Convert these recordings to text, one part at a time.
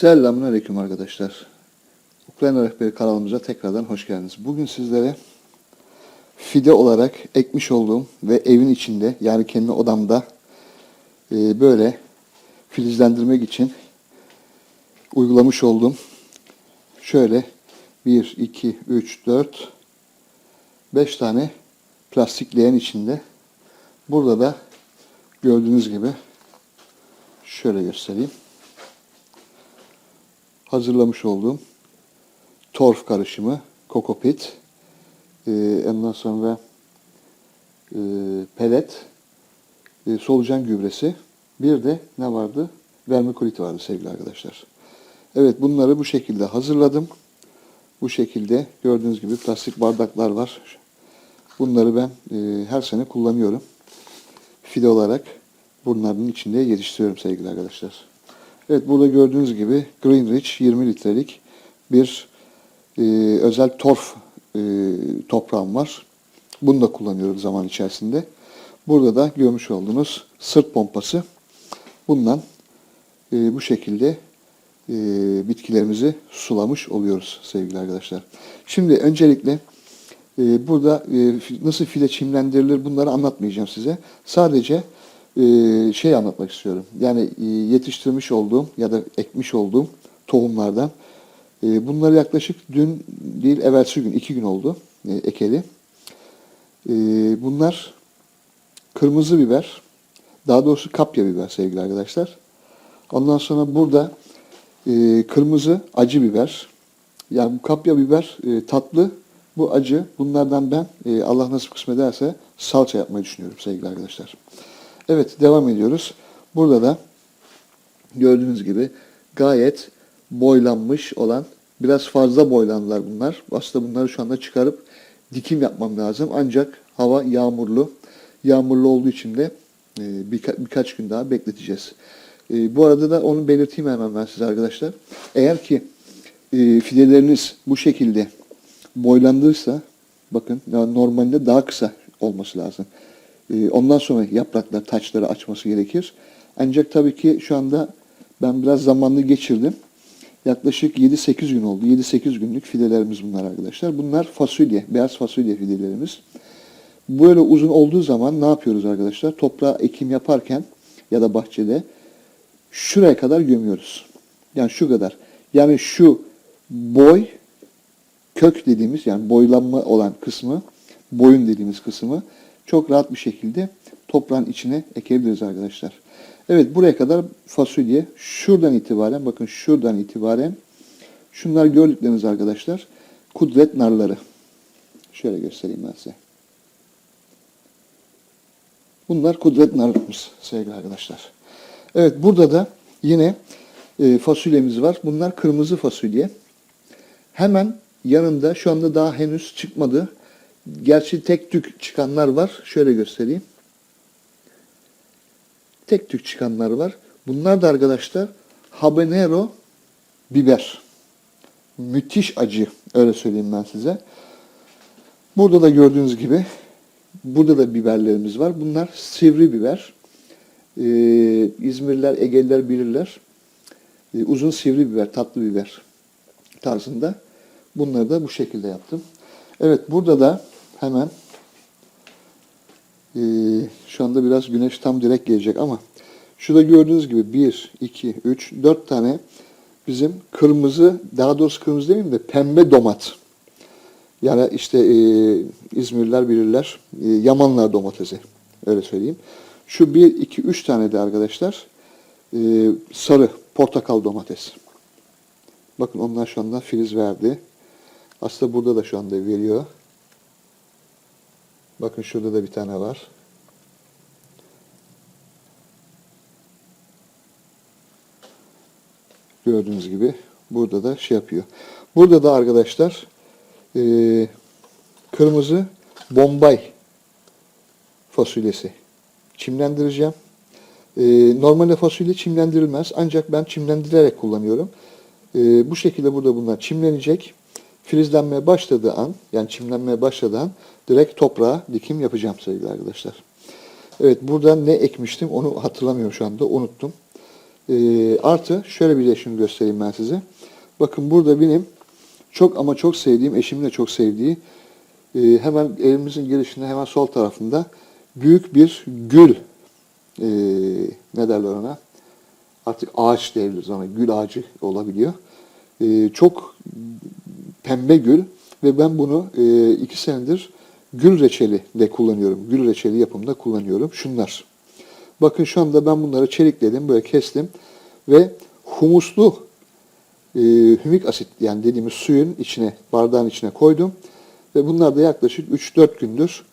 Selamun Aleyküm arkadaşlar. Ukrayna Rehberi kanalımıza tekrardan hoş geldiniz. Bugün sizlere fide olarak ekmiş olduğum ve evin içinde yani kendi odamda e, böyle filizlendirmek için uygulamış olduğum şöyle 1, 2, 3, 4, 5 tane plastik leğen içinde. Burada da gördüğünüz gibi şöyle göstereyim hazırlamış olduğum torf karışımı, kokopit, e, ondan sonra e, pelet, e, solucan gübresi, bir de ne vardı? Vermikulit vardı sevgili arkadaşlar. Evet bunları bu şekilde hazırladım. Bu şekilde gördüğünüz gibi plastik bardaklar var. Bunları ben e, her sene kullanıyorum. Fide olarak bunların içinde yetiştiriyorum sevgili arkadaşlar. Evet burada gördüğünüz gibi Greenrich 20 litrelik bir e, özel torf e, toprağım var. Bunu da kullanıyorum zaman içerisinde. Burada da görmüş olduğunuz sırt pompası. Bundan e, bu şekilde e, bitkilerimizi sulamış oluyoruz sevgili arkadaşlar. Şimdi öncelikle e, burada e, nasıl fide çimlendirilir bunları anlatmayacağım size. Sadece şey anlatmak istiyorum. Yani e, yetiştirmiş olduğum ya da ekmiş olduğum tohumlardan e, bunları yaklaşık dün değil evvelsi gün iki gün oldu e, ekeli. Bunlar kırmızı biber, daha doğrusu kapya biber sevgili arkadaşlar. Ondan sonra burada kırmızı acı biber. Yani bu kapya biber tatlı, bu acı. Bunlardan ben Allah nasip kısmet ederse salça yapmayı düşünüyorum sevgili arkadaşlar. Evet devam ediyoruz. Burada da gördüğünüz gibi gayet boylanmış olan biraz fazla boylandılar bunlar. Aslında bunları şu anda çıkarıp dikim yapmam lazım. Ancak hava yağmurlu. Yağmurlu olduğu için de e, birka- birkaç gün daha bekleteceğiz. E, bu arada da onu belirteyim hemen ben size arkadaşlar. Eğer ki e, fideleriniz bu şekilde boylandıysa bakın normalde daha kısa olması lazım. E, ondan sonra yapraklar taçları açması gerekir. Ancak tabii ki şu anda ben biraz zamanlı geçirdim. Yaklaşık 7-8 gün oldu. 7-8 günlük fidelerimiz bunlar arkadaşlar. Bunlar fasulye, beyaz fasulye fidelerimiz. Böyle uzun olduğu zaman ne yapıyoruz arkadaşlar? Toprağa ekim yaparken ya da bahçede şuraya kadar gömüyoruz. Yani şu kadar. Yani şu boy kök dediğimiz yani boylanma olan kısmı, boyun dediğimiz kısmı çok rahat bir şekilde toprağın içine ekebiliriz arkadaşlar. Evet buraya kadar fasulye şuradan itibaren bakın şuradan itibaren şunlar gördükleriniz arkadaşlar kudret narları. Şöyle göstereyim ben size. Bunlar kudret narımız sevgili arkadaşlar. Evet burada da yine e, fasulyemiz var. Bunlar kırmızı fasulye. Hemen yanında şu anda daha henüz çıkmadı. Gerçi tek tük çıkanlar var. Şöyle göstereyim. Tek tük çıkanlar var. Bunlar da arkadaşlar habanero biber. Müthiş acı. Öyle söyleyeyim ben size. Burada da gördüğünüz gibi burada da biberlerimiz var. Bunlar sivri biber. Ee, İzmirliler, Egeliler bilirler. Ee, uzun sivri biber, tatlı biber tarzında. Bunları da bu şekilde yaptım. Evet burada da hemen ee, şu anda biraz güneş tam direkt gelecek ama şurada gördüğünüz gibi 1, 2, 3, 4 tane bizim kırmızı, daha doğrusu kırmızı demeyeyim de pembe domat. Yani işte e, İzmirliler bilirler. E, Yamanlar domatesi. Öyle söyleyeyim. Şu 1, 2, 3 tane de arkadaşlar e, sarı portakal domates. Bakın onlar şu anda filiz verdi. Aslında burada da şu anda veriyor. Bakın şurada da bir tane var. Gördüğünüz gibi burada da şey yapıyor. Burada da arkadaşlar e, kırmızı bombay fasulyesi çimlendireceğim. E, normalde fasulye çimlendirilmez ancak ben çimlendirerek kullanıyorum. E, bu şekilde burada bunlar çimlenecek. Filizlenmeye başladığı an yani çimlenmeye başladığı an direkt toprağa dikim yapacağım sevgili arkadaşlar. Evet burada ne ekmiştim onu hatırlamıyorum şu anda unuttum. Ee, artı şöyle bir de şunu göstereyim ben size. Bakın burada benim çok ama çok sevdiğim, eşimin de çok sevdiği e, hemen evimizin girişinde hemen sol tarafında büyük bir gül e, ne derler ona artık ağaç diyebiliriz ona gül ağacı olabiliyor. E, çok pembe gül ve ben bunu e, iki senedir gül reçeli de kullanıyorum. Gül reçeli yapımında kullanıyorum. Şunlar. Bakın şu anda ben bunları çelikledim, böyle kestim ve humuslu e, hümik asit yani dediğimiz suyun içine, bardağın içine koydum. Ve bunlar da yaklaşık 3-4 gündür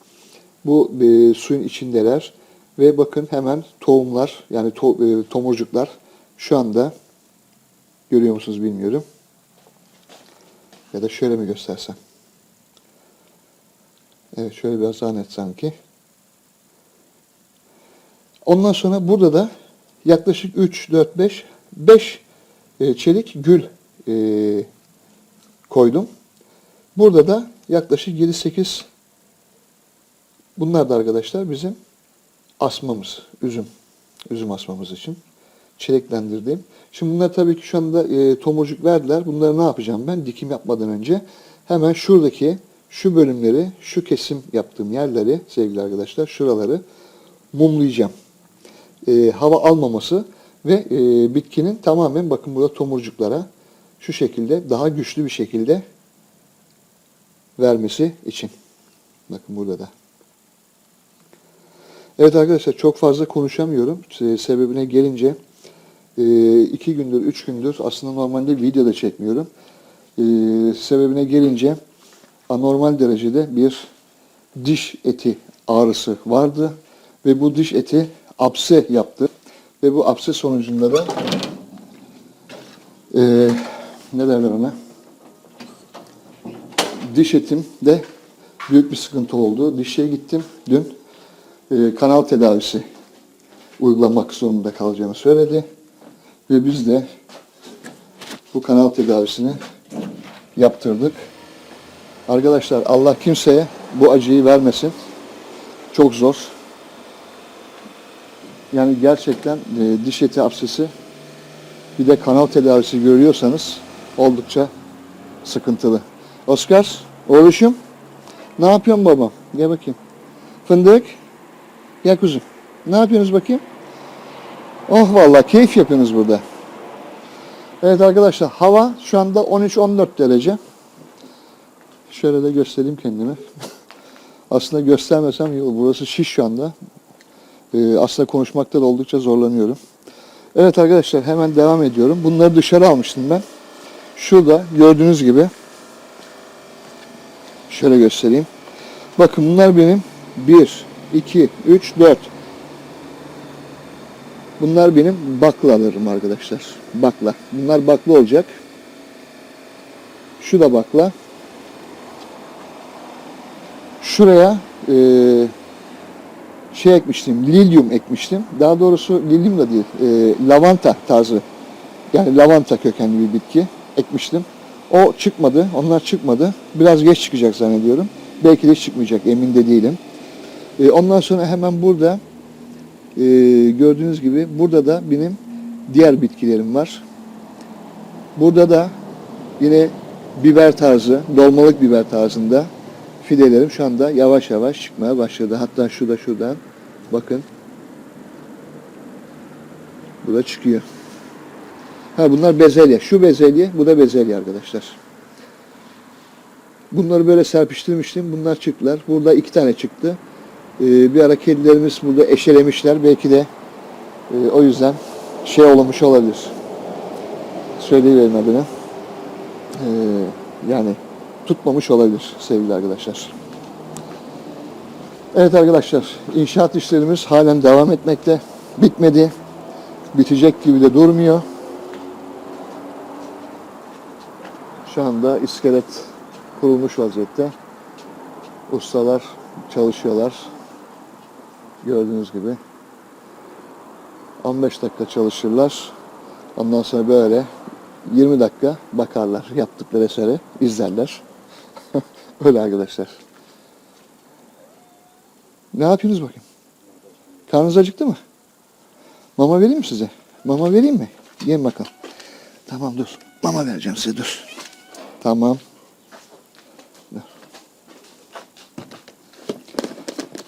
bu e, suyun içindeler. Ve bakın hemen tohumlar yani to- e, tomurcuklar şu anda görüyor musunuz bilmiyorum. Ya da şöyle mi göstersem. Evet şöyle biraz daha net sanki. Ondan sonra burada da yaklaşık 3, 4, 5, 5 e, çelik gül e, koydum. Burada da yaklaşık 7-8 bunlar da arkadaşlar bizim asmamız, üzüm. Üzüm asmamız için çeliklendirdiğim. Şimdi bunlar tabii ki şu anda e, tomurcuk verdiler. Bunları ne yapacağım ben? Dikim yapmadan önce hemen şuradaki şu bölümleri, şu kesim yaptığım yerleri sevgili arkadaşlar, şuraları mumlayacağım. E, hava almaması ve e, bitkinin tamamen bakın burada tomurcuklara şu şekilde daha güçlü bir şekilde vermesi için. Bakın burada da. Evet arkadaşlar çok fazla konuşamıyorum. Se- Sebebine gelince e, iki gündür, üç gündür aslında normalde video da çekmiyorum. E, sebebine gelince anormal derecede bir diş eti ağrısı vardı ve bu diş eti apse yaptı ve bu apse sonucunda da e, ne derler ona? Diş etimde büyük bir sıkıntı oldu. Dişe gittim dün. E, kanal tedavisi uygulamak zorunda kalacağını söyledi. Ve biz de bu kanal tedavisini yaptırdık. Arkadaşlar Allah kimseye bu acıyı vermesin. Çok zor. Yani gerçekten e, diş eti absesi bir de kanal tedavisi görüyorsanız oldukça sıkıntılı. Oscar, oğluşum ne yapıyorsun babam? Gel bakayım. Fındık, gel kuzum. Ne yapıyorsunuz bakayım? Oh vallahi keyif yapıyorsunuz burada. Evet arkadaşlar hava şu anda 13-14 derece. Şöyle de göstereyim kendimi. Aslında göstermesem. Burası şiş şu anda. Ee, aslında konuşmakta da oldukça zorlanıyorum. Evet arkadaşlar hemen devam ediyorum. Bunları dışarı almıştım ben. Şurada gördüğünüz gibi şöyle göstereyim. Bakın bunlar benim 1, 2, 3, 4. Bunlar benim baklalarım arkadaşlar. Bakla. Bunlar bakla olacak. Şu da bakla. Şuraya eee şey ekmiştim, lilyum ekmiştim. Daha doğrusu lilyum da değil, e, lavanta tarzı. Yani lavanta kökenli bir bitki ekmiştim. O çıkmadı, onlar çıkmadı. Biraz geç çıkacak zannediyorum. Belki de çıkmayacak, emin de değilim. E, ondan sonra hemen burada e, gördüğünüz gibi burada da benim diğer bitkilerim var. Burada da yine biber tarzı, dolmalık biber tarzında fidelerim şu anda yavaş yavaş çıkmaya başladı. Hatta şurada şuradan bakın. Bu da çıkıyor. Ha bunlar bezelye. Şu bezelye, bu da bezelye arkadaşlar. Bunları böyle serpiştirmiştim. Bunlar çıktılar. Burada iki tane çıktı. Ee, bir ara kedilerimiz burada eşelemişler. Belki de e, o yüzden şey olmuş olabilir. Söyleyiverin adını. Ee, yani tutmamış olabilir sevgili arkadaşlar. Evet arkadaşlar, inşaat işlerimiz halen devam etmekte. Bitmedi. Bitecek gibi de durmuyor. Şu anda iskelet kurulmuş vaziyette. Ustalar çalışıyorlar. Gördüğünüz gibi. 15 dakika çalışırlar. Ondan sonra böyle 20 dakika bakarlar yaptıkları eseri, izlerler. Öyle arkadaşlar. Ne yapıyorsunuz bakayım? Karnınız acıktı mı? Mama vereyim mi size? Mama vereyim mi? Yiyin bakalım. Tamam dur. Mama vereceğim size dur. Tamam.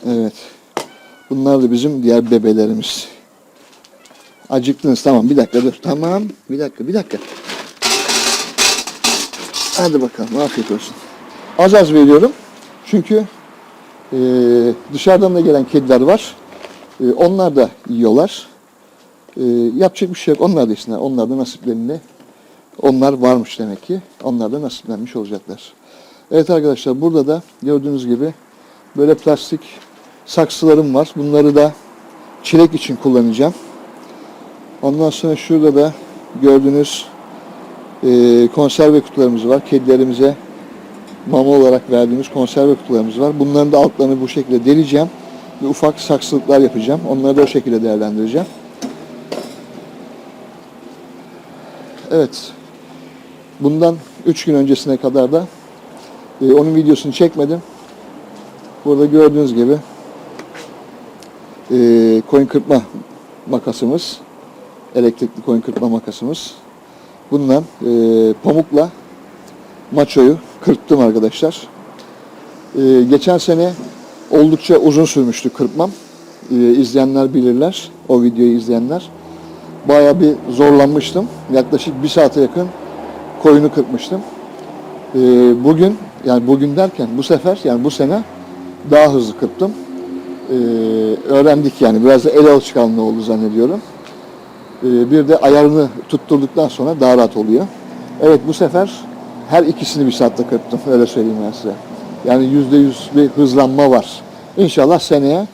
Evet. Bunlar da bizim diğer bebelerimiz. Acıktınız tamam bir dakika dur. Tamam bir dakika bir dakika. Hadi bakalım afiyet olsun. Az az veriyorum. Çünkü e, dışarıdan da gelen kediler var. E, onlar da yiyorlar. E, yapacak bir şey yok. Onlar da yesinler. Onlar da nasiplerini onlar varmış demek ki. Onlar da nasiplenmiş olacaklar. Evet arkadaşlar burada da gördüğünüz gibi böyle plastik saksılarım var. Bunları da çilek için kullanacağım. Ondan sonra şurada da gördüğünüz e, konserve kutularımız var. Kedilerimize mama olarak verdiğimiz konserve kutularımız var. Bunların da altlarını bu şekilde deleceğim. Ve ufak saksılıklar yapacağım. Onları da o şekilde değerlendireceğim. Evet. Bundan 3 gün öncesine kadar da e, onun videosunu çekmedim. Burada gördüğünüz gibi e, koyun kırpma makasımız. Elektrikli koyun kırpma makasımız. Bundan e, pamukla maçoyu kırptım arkadaşlar. E, geçen sene oldukça uzun sürmüştü kırpmam. E, izleyenler bilirler, o videoyu izleyenler. Bayağı bir zorlanmıştım. Yaklaşık bir saate yakın koyunu kırpmıştım. E, bugün, yani bugün derken bu sefer, yani bu sene daha hızlı kırptım. E, öğrendik yani, biraz da el alışkanlığı oldu zannediyorum. E, bir de ayarını tutturduktan sonra daha rahat oluyor. Evet bu sefer her ikisini bir saatte kırptım. Öyle söyleyeyim ben size. Yani yüzde yüz bir hızlanma var. İnşallah seneye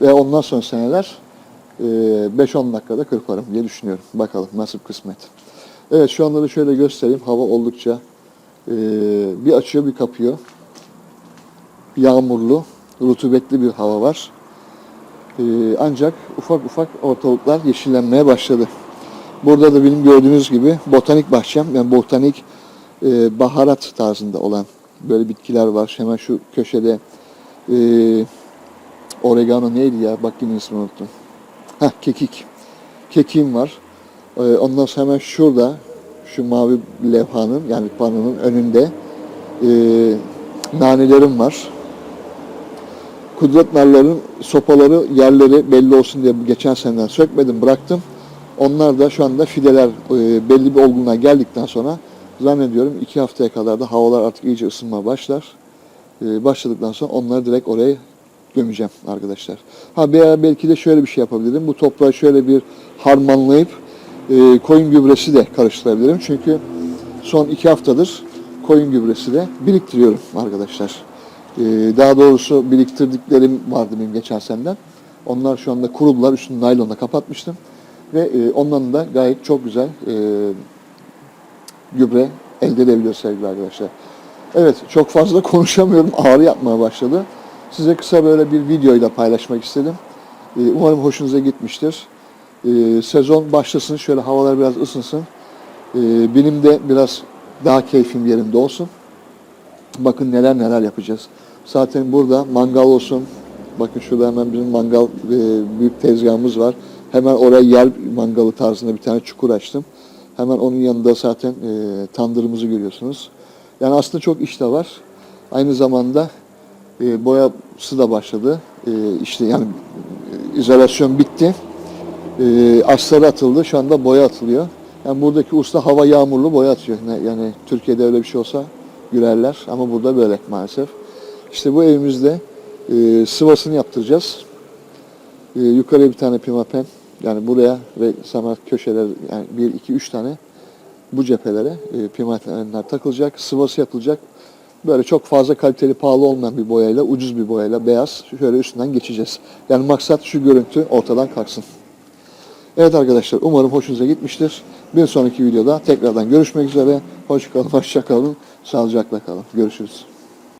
ve ondan sonra seneler e, 5-10 dakikada kırparım diye düşünüyorum. Bakalım nasip kısmet. Evet şu anda da şöyle göstereyim. Hava oldukça e, bir açıyor bir kapıyor. Yağmurlu, rutubetli bir hava var. E, ancak ufak ufak ortalıklar yeşillenmeye başladı. Burada da benim gördüğünüz gibi botanik bahçem, yani botanik e, baharat tarzında olan böyle bitkiler var. Hemen şu köşede e, oregano neydi ya? Bak yine ismini unuttum. Heh, kekik. Kekiğim var. E, ondan sonra hemen şurada şu mavi levhanın yani panonun önünde e, nanelerim var. Kudret narların sopaları yerleri belli olsun diye geçen seneden sökmedim bıraktım. Onlar da şu anda fideler e, belli bir olgunluğa geldikten sonra zannediyorum iki haftaya kadar da havalar artık iyice ısınma başlar. E, başladıktan sonra onları direkt oraya gömeceğim arkadaşlar. Ha belki de şöyle bir şey yapabilirim. Bu toprağı şöyle bir harmanlayıp e, koyun gübresi de karıştırabilirim. Çünkü son iki haftadır koyun gübresi de biriktiriyorum arkadaşlar. E, daha doğrusu biriktirdiklerim vardı benim geçen seneden. Onlar şu anda kurudular. Üstünü naylonla kapatmıştım. Ve e, ondan da gayet çok güzel e, gübre elde edebiliyoruz sevgili arkadaşlar. Evet çok fazla konuşamıyorum. Ağrı yapmaya başladı. Size kısa böyle bir videoyla paylaşmak istedim. E, umarım hoşunuza gitmiştir. Sezon başlasın. Şöyle havalar biraz ısınsın. Benim de biraz daha keyfim yerinde olsun. Bakın neler neler yapacağız. Zaten burada mangal olsun. Bakın şurada hemen bizim mangal e, büyük tezgahımız var. Hemen oraya yer mangalı tarzında bir tane çukur açtım. Hemen onun yanında zaten e, tandırımızı görüyorsunuz. Yani aslında çok iş de var. Aynı zamanda e, boyası da başladı. E, işte yani e, izolasyon bitti. E, asları atıldı. Şu anda boya atılıyor. Yani buradaki usta hava yağmurlu boya atıyor. Yani Türkiye'de öyle bir şey olsa gülerler ama burada böyle maalesef. İşte bu evimizde e, sıvasını yaptıracağız. E, yukarıya bir tane pimapen yani buraya ve sana köşeler yani bir iki üç tane bu cephelere e, pimapenler takılacak, sıvası yapılacak. Böyle çok fazla kaliteli pahalı olmayan bir boyayla, ucuz bir boyayla beyaz şöyle üstünden geçeceğiz. Yani maksat şu görüntü ortadan kalksın. Evet arkadaşlar umarım hoşunuza gitmiştir. Bir sonraki videoda tekrardan görüşmek üzere. Hoş kalın, hoşça kalın, sağlıcakla kalın. Görüşürüz.